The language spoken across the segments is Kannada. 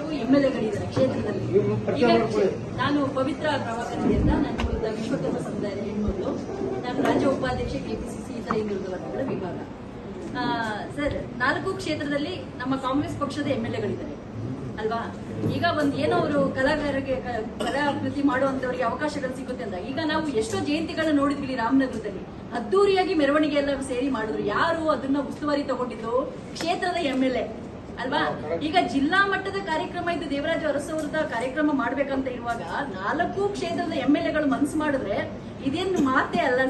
ನಾಲ್ಕು ಎಂಎಲ್ಎಗಳಿದ್ದಾರೆ ಎಲ್ ಕ್ಷೇತ್ರದಲ್ಲಿ ನಾನು ಪವಿತ್ರ ಪ್ರವಾಸದಿಂದ ಅಂತ ವಿರುದ್ಧ ವಿಶ್ವಕರ್ಮ ಸಮುದಾಯದ ಹೆಣ್ಮಗಳು ನಾನು ರಾಜ್ಯ ಉಪಾಧ್ಯಕ್ಷ ಕೆಪಿಸಿಸಿ ಇತರ ಹಿಂದುಳಿದ ವರ್ಗಗಳ ವಿಭಾಗ. ಆ, ಸರ್ ನಾಲ್ಕು ಕ್ಷೇತ್ರದಲ್ಲಿ ನಮ್ಮ ಕಾಂಗ್ರೆಸ್ ಪಕ್ಷದ ಎಂ ಎಲ್ ಎಗಳಿದ್ದಾರೆ ಅಲ್ವಾ? ಈಗ ಒಂದ್ ಏನೋ ಅವರು ಕಲಾಕಾರರಿಗೆ ಕಲಾಕೃತಿ ಮಾಡುವಂತವರಿಗೆ ಅವಕಾಶಗಳು ಸಿಗುತ್ತೆ ಅಂತ ಈಗ ನಾವು ಎಷ್ಟೋ ಜಯಂತಿಗಳನ್ನ ನೋಡಿದ್ವಿ ರಾಮನಗರದಲ್ಲಿ. ಅದ್ದೂರಿಯಾಗಿ ಮೆರವಣಿಗೆ ಎಲ್ಲ ಸೇರಿ ಮಾಡಿದ್ರು. ಯಾರು ಅದನ್ನ ಉಸ್ತುವಾರಿ ತಗೊಂಡಿದ್ದು? ಕ್ಷೇತ್ರದ ಎಂ ಎಲ್ ಎ ಅಲ್ವಾ? ಈಗ ಜಿಲ್ಲಾ ಮಟ್ಟದ ಕಾರ್ಯಕ್ರಮ ಇದ್ದು ದೇವರಾಜ ಅರಸವರದ ಕಾರ್ಯಕ್ರಮ ಮಾಡ್ಬೇಕಂತ ಇರುವಾಗ ನಾಲ್ಕು ಕ್ಷೇತ್ರದ ಎಂ ಎಲ್ ಎಗಳು ಮನ್ಸು ಮಾಡಿದ್ರೆ ಇದೇನು ಮಾತೇ ಅಲ್ಲ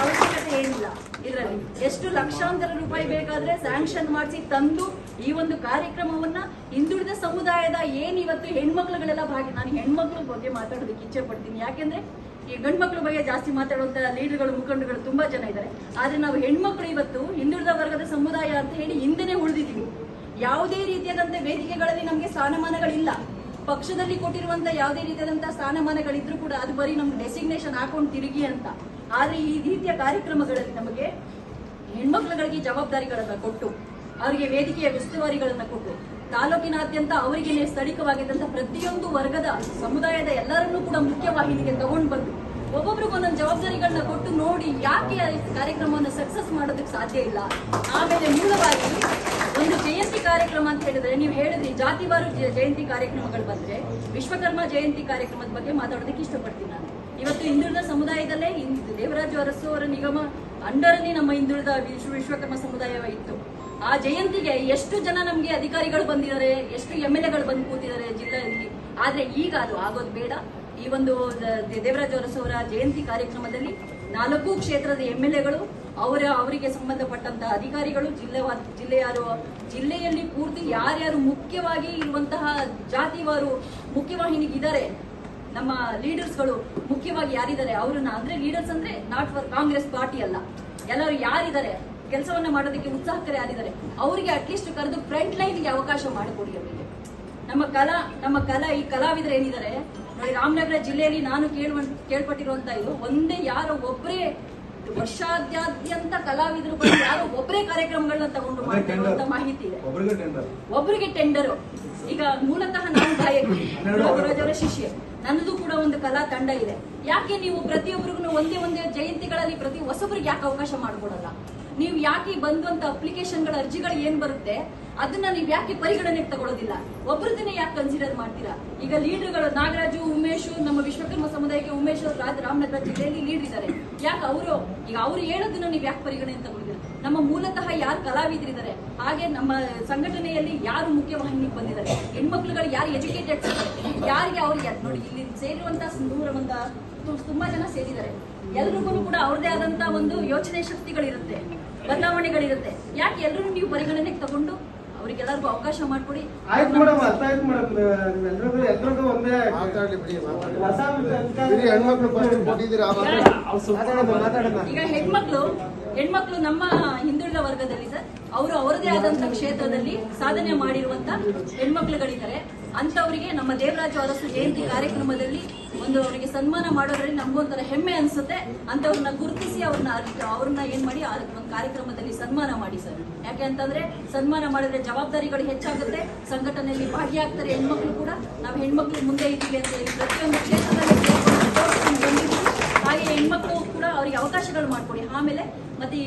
ಅವಶ್ಯಕತೆ ಏನಿಲ್ಲ ಇದರಲ್ಲಿ. ಎಷ್ಟು ಲಕ್ಷಾಂತರ ರೂಪಾಯಿ ಬೇಕಾದ್ರೆ ಸ್ಯಾಂಕ್ಷನ್ ಮಾಡಿಸಿ ತಂದು ಈ ಒಂದು ಕಾರ್ಯಕ್ರಮವನ್ನ ಹಿಂದುಳಿದ ಸಮುದಾಯದ ಏನ್ ಇವತ್ತು ಹೆಣ್ಮಕ್ಳುಗಳೆಲ್ಲ ಭಾಗಿ ನಾನು ಹೆಣ್ಮಕ್ಳ ಬಗ್ಗೆ ಮಾತಾಡೋದಕ್ಕೆ ಇಚ್ಛೆ ಪಡ್ತೀನಿ. ಯಾಕೆಂದ್ರೆ ಈ ಗಂಡ್ಮಕ್ಳ ಬಗ್ಗೆ ಜಾಸ್ತಿ ಮಾತಾಡುವಂತ ಲೀಡರ್ಗಳು ಮುಖಂಡಗಳು ತುಂಬಾ ಜನ ಇದ್ದಾರೆ. ಆದ್ರೆ ನಾವು ಹೆಣ್ಮಕ್ಳು ಇವತ್ತು ಹಿಂದುಳಿದ ವರ್ಗದ ಸಮುದಾಯ ಅಂತ ಹೇಳಿ ಹಿಂದೆನೆ ಉಳಿದಿದ್ದೀವಿ. ಯಾವುದೇ ರೀತಿಯಾದಂತ ವೇದಿಕೆಗಳಲ್ಲಿ ನಮಗೆ ಸ್ಥಾನಮಾನಗಳಿಲ್ಲ. ಪಕ್ಷದಲ್ಲಿ ಕೊಟ್ಟಿರುವಂತ ಯಾವುದೇ ರೀತಿಯಾದಂತಹ ಸ್ಥಾನಮಾನಗಳಿದ್ರು ಕೂಡ ಅದು ಬರೀ ನಮ್ಗೆ ಡೆಸಿಗ್ನೇಷನ್ ಹಾಕೊಂಡು ತಿರುಗಿ ಅಂತ. ಆದ್ರೆ ಈ ರೀತಿಯ ಕಾರ್ಯಕ್ರಮಗಳಲ್ಲಿ ನಮಗೆ ಹೆಣ್ಮಕ್ಳುಗಳಿಗೆ ಜವಾಬ್ದಾರಿಗಳನ್ನ ಕೊಟ್ಟು, ಅವರಿಗೆ ವೇದಿಕೆಯ ಉಸ್ತುವಾರಿಗಳನ್ನ ಕೊಟ್ಟು, ತಾಲೂಕಿನಾದ್ಯಂತ ಅವರಿಗೆ ಸ್ಥಳೀಯವಾಗಿದ್ದಂತಹ ಪ್ರತಿಯೊಂದು ವರ್ಗದ ಸಮುದಾಯದ ಎಲ್ಲರನ್ನೂ ಕೂಡ ಮುಖ್ಯವಾಹಿನಿಗೆ ತಗೊಂಡು ಬಂದು ಒಬ್ಬೊಬ್ರಿಗೆ ಒಂದೊಂದು ಜವಾಬ್ದಾರಿಗಳನ್ನ ಕೊಟ್ಟು ನೋಡಿ ಯಾಕೆ ಕಾರ್ಯಕ್ರಮವನ್ನು ಸಕ್ಸಸ್ ಮಾಡೋದಕ್ಕೆ ಸಾಧ್ಯ ಇಲ್ಲ. ಆಮೇಲೆ ಮೂಲವಾಗಿ ಒಂದು ಜಯಂತಿ ಕಾರ್ಯಕ್ರಮ ಅಂತ ಹೇಳಿದ್ರೆ, ನೀವು ಹೇಳಿದ್ರಿ ಜಾತಿವಾರು ಜಯಂತಿ ಕಾರ್ಯಕ್ರಮಗಳು ಬಂದ್ರೆ, ವಿಶ್ವಕರ್ಮ ಜಯಂತಿ ಕಾರ್ಯಕ್ರಮದ ಬಗ್ಗೆ ಮಾತಾಡೋದಕ್ಕೆ ಇಷ್ಟಪಡ್ತೀನಿ ನಾನು. ಇವತ್ತು ಹಿಂದುಳಿದ ಸಮುದಾಯದಲ್ಲೇ ದೇವರಾಜು ಅರಸು ಅವರ ನಿಗಮ ಅಂಡರಲ್ಲಿ ನಮ್ಮ ಹಿಂದುಳಿದ ವಿಶ್ವ ವಿಶ್ವಕರ್ಮ ಸಮುದಾಯ ಇತ್ತು. ಆ ಜಯಂತಿಗೆ ಎಷ್ಟು ಜನ ನಮ್ಗೆ ಅಧಿಕಾರಿಗಳು ಬಂದಿದ್ದಾರೆ, ಎಷ್ಟು ಎಂ ಎಲ್ ಎಗಳು ಬಂದು ಕೂತಿದ್ದಾರೆ ಜಿಲ್ಲೆಯಲ್ಲಿ, ಆದ್ರೆ ಈಗ ಅದು ಆಗೋದು ಬೇಡ. ಈ ಒಂದು ದೇವರಾಜ ದೇ- ದೇವರಾಜು ಅರಸು ಅವರ ಜಯಂತಿ ಕಾರ್ಯಕ್ರಮದಲ್ಲಿ ನಾಲ್ಕು ಕ್ಷೇತ್ರದ ಎಂ ಎಲ್ ಎಗಳು, ಅವರ, ಅವರಿಗೆ ಸಂಬಂಧಪಟ್ಟಂತಹ ಅಧಿಕಾರಿಗಳು ಜಿಲ್ಲೆ ಜಿಲ್ಲೆಯಾರು, ಜಿಲ್ಲೆಯಲ್ಲಿ ಪೂರ್ತಿ ಯಾರ್ಯಾರು ಮುಖ್ಯವಾಗಿ ಇರುವಂತಹ ಜಾತಿವಾರು ಮುಖ್ಯವಾಹಿನಿಗಿದ್ದಾರೆ, ನಮ್ಮ ಲೀಡರ್ಸ್ಗಳು ಮುಖ್ಯವಾಗಿ ಯಾರಿದ್ದಾರೆ? ಅವ್ರನ್ನ ಅಂದ್ರೆ ಲೀಡರ್ಸ್ ಅಂದ್ರೆ ನಾಟ್ ಫಾರ್ ಕಾಂಗ್ರೆಸ್ ಪಾರ್ಟಿ ಅಲ್ಲ. ಎಲ್ಲರೂ ಯಾರಿದ್ದಾರೆ? ಕೆಲಸವನ್ನ ಮಾಡೋದಕ್ಕೆ ಉತ್ಸಾಹಕರ ಯಾರಿದ್ದಾರೆ? ಅವರಿಗೆ ಅಟ್ಲೀಸ್ಟ್ ಕರೆದು ಫ್ರಂಟ್ ಲೈನ್ಗೆ ಅವಕಾಶ ಮಾಡಿಕೊಡಿ ಅವರಿಗೆ. ನಮ್ಮ ಕಲಾ ನಮ್ಮ ಕಲಾ, ಈ ಕಲಾವಿದರು ಏನಿದ್ದಾರೆ ನೋಡಿ ರಾಮನಗರ ಜಿಲ್ಲೆಯಲ್ಲಿ ನಾನು ಕೇಳುವ ಕೇಳ್ಪಟ್ಟಿರುವಂತ ಇದು ಒಂದೇ ಯಾರೋ ಒಬ್ಬರೇ ವರ್ಷಾದ್ಯಂತ ಕಲಾವಿದರು ಬಂದು ಯಾರೋ ಒಬ್ಬರೇ ಕಾರ್ಯಕ್ರಮಗಳನ್ನ ತಗೊಂಡು ಮಾಡ್ತಿರುವಂತ ಮಾಹಿತಿ ಇದೆ. ಒಬ್ಬರಿಗೆ ಟೆಂಡರ್ ಈಗ ಮೂಲತಃ ನಾನು ಗಾಯಕಿ ಗುರುರಾಜವರ ಶಿಷ್ಯ. ನನ್ನದು ಕೂಡ ಒಂದು ಕಲಾ ತಂಡ ಇದೆ. ಯಾಕೆ ನೀವು ಪ್ರತಿಯೊಬ್ಬರಿಗೂ ಒಂದೇ ಒಂದೇ ಜಯಂತಿಗಳಲ್ಲಿ ಪ್ರತಿ ಹೊಸಬ್ರಿಗೆ ಯಾಕೆ ಅವಕಾಶ ಮಾಡ್ಕೊಡಲ್ಲ? ನೀವು ಯಾಕೆ ಬಂದಂತ ಅಪ್ಲಿಕೇಶನ್ಗಳ ಅರ್ಜಿಗಳು ಏನ್ ಬರುತ್ತೆ? ಅದನ್ನ ನೀವು ಯಾಕೆ ಪರಿಗಣನೆಗೆ ತಗೊಳ್ಳೋದಿಲ್ಲ ಒಬ್ಬರದನ್ನೇ ಯಾಕೆ ಕನ್ಸಿಡರ್ ಮಾಡ್ತೀರಾ? ಈಗ ಲೀಡರ್ಗಳು ನಾಗರಾಜು, ಉಮೇಶ್, ನಮ್ಮ ವಿಶ್ವಕರ್ಮ ಸಮುದಾಯಕ್ಕೆ ಉಮೇಶ್ ಅವರು ರಾಮನಗರ ಜಿಲ್ಲೆಯಲ್ಲಿ ಲೀಡರ್ ಇದ್ದಾರೆ. ಯಾಕೆ ಅವರು? ಈಗ ಅವ್ರು ಹೇಳೋದನ್ನ ನೀವು ಯಾಕೆ ಪರಿಗಣನೆ ತಗೊಳ್ತೀರಾ? ನಮ್ಮ ಮೂಲತಃ ಯಾರು ಕಲಾವಿದರಿದ್ದಾರೆ? ಹಾಗೆ ನಮ್ಮ ಸಂಘಟನೆಯಲ್ಲಿ ಯಾರು ಮುಖ್ಯವಾಹಿನಿಗೆ ಬಂದಿದ್ದಾರೆ? ಹೆಣ್ಮಕ್ಳುಗಳು ಯಾರು ಎಜುಕೇಟೆಡ್ ಯಾರಿಗೆ ಅವ್ರಿಗೆ ನೋಡಿ ಇಲ್ಲಿ ಸೇರಿರುವಂತ ನೂರ ಒಂದ ತುಂಬಾ ಜನ ಸೇರಿದ್ದಾರೆ. ಎಲ್ರಿಗೂ ಕೂಡ ಅವ್ರದೇ ಆದಂತ ಒಂದು ಯೋಚನೆ ಶಕ್ತಿಗಳಿರುತ್ತೆ ಬದಲಾವಣೆಗಳಿರುತ್ತೆ. ಯಾಕೆ ಎಲ್ಲರೂ ನೀವು ಪರಿಗಣನೆಗೆ ತಗೊಂಡು ಅವರಿಗೆಲ್ಲರಿಗೂ ಅವಕಾಶ ಮಾಡ್ಕೊಡಿ? ಆಯ್ತು ಮೇಡಮ್ ಅರ್ಥ ಆಯ್ತು ಮೇಡಮ್. ಎಲ್ರಿಗೂ ಎಲ್ರಿಗೂ ಒಂದೇ ಮಾತಾಡ್ಲಿ ಬಿಡಿ ಬಿಡಿ ಹೆಣ್ಮಕ್ಳು ಫಸ್ಟ್ ಕೊಟ್ಟಿದ್ದೀರಾ ಈಗ ಹೆಣ್ಮಕ್ಳು ಹೆಣ್ಮಕ್ಳು ನಮ್ಮ ಹಿಂದುಳಿದ ವರ್ಗದಲ್ಲಿ ಸರ್, ಅವರು ಅವರದೇ ಆದಂತ ಕ್ಷೇತ್ರದಲ್ಲಿ ಸಾಧನೆ ಮಾಡಿರುವಂತ ಹೆಣ್ಮಕ್ಳುಗಳಿದ್ದಾರೆ. ಅಂತವರಿಗೆ ನಮ್ಮ ದೇವರಾಜ ಅರಸು ಜಯಂತಿ ಕಾರ್ಯಕ್ರಮದಲ್ಲಿ ಒಂದು ಅವರಿಗೆ ಸನ್ಮಾನ ಮಾಡೋದ್ರಲ್ಲಿ ನಮ್ಗೊಂಥರ ಹೆಮ್ಮೆ ಅನ್ಸುತ್ತೆ. ಅಂತವ್ರನ್ನ ಗುರುತಿಸಿ ಅವ್ರನ್ನ ಅವ್ರನ್ನ ಏನ್ ಮಾಡಿ ಒಂದು ಕಾರ್ಯಕ್ರಮದಲ್ಲಿ ಸನ್ಮಾನ ಮಾಡಿ ಸರ್. ಯಾಕೆ ಅಂತಂದ್ರೆ ಸನ್ಮಾನ ಮಾಡಿದ್ರೆ ಜವಾಬ್ದಾರಿಗಳು ಹೆಚ್ಚಾಗುತ್ತೆ, ಸಂಘಟನೆಯಲ್ಲಿ ಭಾಗಿಯಾಗ್ತಾರೆ ಹೆಣ್ಮಕ್ಳು ಕೂಡ. ನಾವು ಹೆಣ್ಮಕ್ಳು ಮುಂದೆ ಇದ್ದೀವಿ ಅಂತ ಹೇಳಿ ಪ್ರತಿಯೊಂದು ಕ್ಷೇತ್ರದಲ್ಲಿ. ಹಾಗೆ ಹೆಣ್ಮಕ್ಳು ಅವರಿಗೆ ಅವಕಾಶಗಳು ಮಾಡ್ಕೊಡಿ. ಆಮೇಲೆ ಮತ್ತೆ ಈ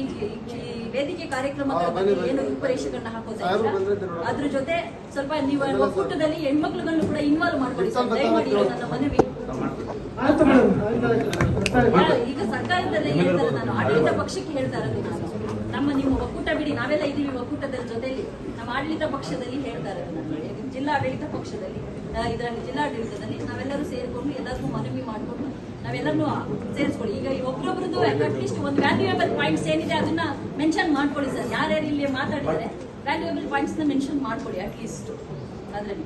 ವೇದಿಕೆ ಕಾರ್ಯಕ್ರಮಗಳ ಬಗ್ಗೆ ಏನು ರೂಪುರೇಷೆಗಳನ್ನ ಹಾಕೋದಾಗ. ಅದ್ರ ಜೊತೆ ಸ್ವಲ್ಪ ನೀವು ಒಕ್ಕೂಟದಲ್ಲಿ ಹೆಣ್ಮಕ್ಳುಗಳನ್ನು ಕೂಡ ಇನ್ವಾಲ್ವ್ ಮಾಡ್ಕೊಡಿ ಸರ್. ಸ್ವಲ್ಪ ದಯಮಾಡಿ ನನ್ನ ಮನವಿ. ಈಗ ಸರ್ಕಾರದಲ್ಲೇ ಹೇಳ್ತಾರೆ ನಾನು. ಆಡಳಿತ ಪಕ್ಷಕ್ಕೆ ಹೇಳ್ತಾ ಇರೋದು ನಾನು. ನಮ್ಮ ನೀವು ಒಕ್ಕೂಟ ಬಿಡಿ. ನಾವೆಲ್ಲ ಇದೀವಿ ಒಕ್ಕೂಟದ ಜೊತೆಲಿ. ನಮ್ಮ ಆಡಳಿತ ಪಕ್ಷದಲ್ಲಿ ಹೇಳ್ತಾ ಇರೋದು ನಾನು. ಇದು ಜಿಲ್ಲಾ ಆಡಳಿತ ಪಕ್ಷದಲ್ಲಿ ಇದರಲ್ಲಿ ಜಿಲ್ಲಾಡಳಿತದಲ್ಲಿ ನಾವೆಲ್ಲರೂ ಸೇರಿಕೊಂಡು ಎಲ್ಲರಿಗೂ ಮನವಿ ಮಾಡ್ಕೊಂಡು ನಾವೆಲ್ಲರೂ ಸೇರಿಸ್ಕೊಳ್ಳಿ. ಈಗ ಒಬ್ರೊಬ್ರದ್ದು ಅಟ್ಲೀಸ್ಟ್ ಒಂದು ವ್ಯಾಲ್ಯೂಯಬಲ್ ಪಾಯಿಂಟ್ಸ್ ಏನಿದೆ ಅದನ್ನ ಮೆನ್ಷನ್ ಮಾಡ್ಕೊಳ್ಳಿ ಸರ್. ಯಾರ್ಯಾರು ಇಲ್ಲಿ ಮಾತಾಡಿದ್ದಾರೆ? ವ್ಯಾಲ್ಯೂಯಬಲ್ ಪಾಯಿಂಟ್ಸ್ನ ಮೆನ್ಷನ್ ಮಾಡ್ಕೊಳ್ಳಿ ಅಟ್ಲೀಸ್ಟ್ ಅದ್ರಲ್ಲಿ.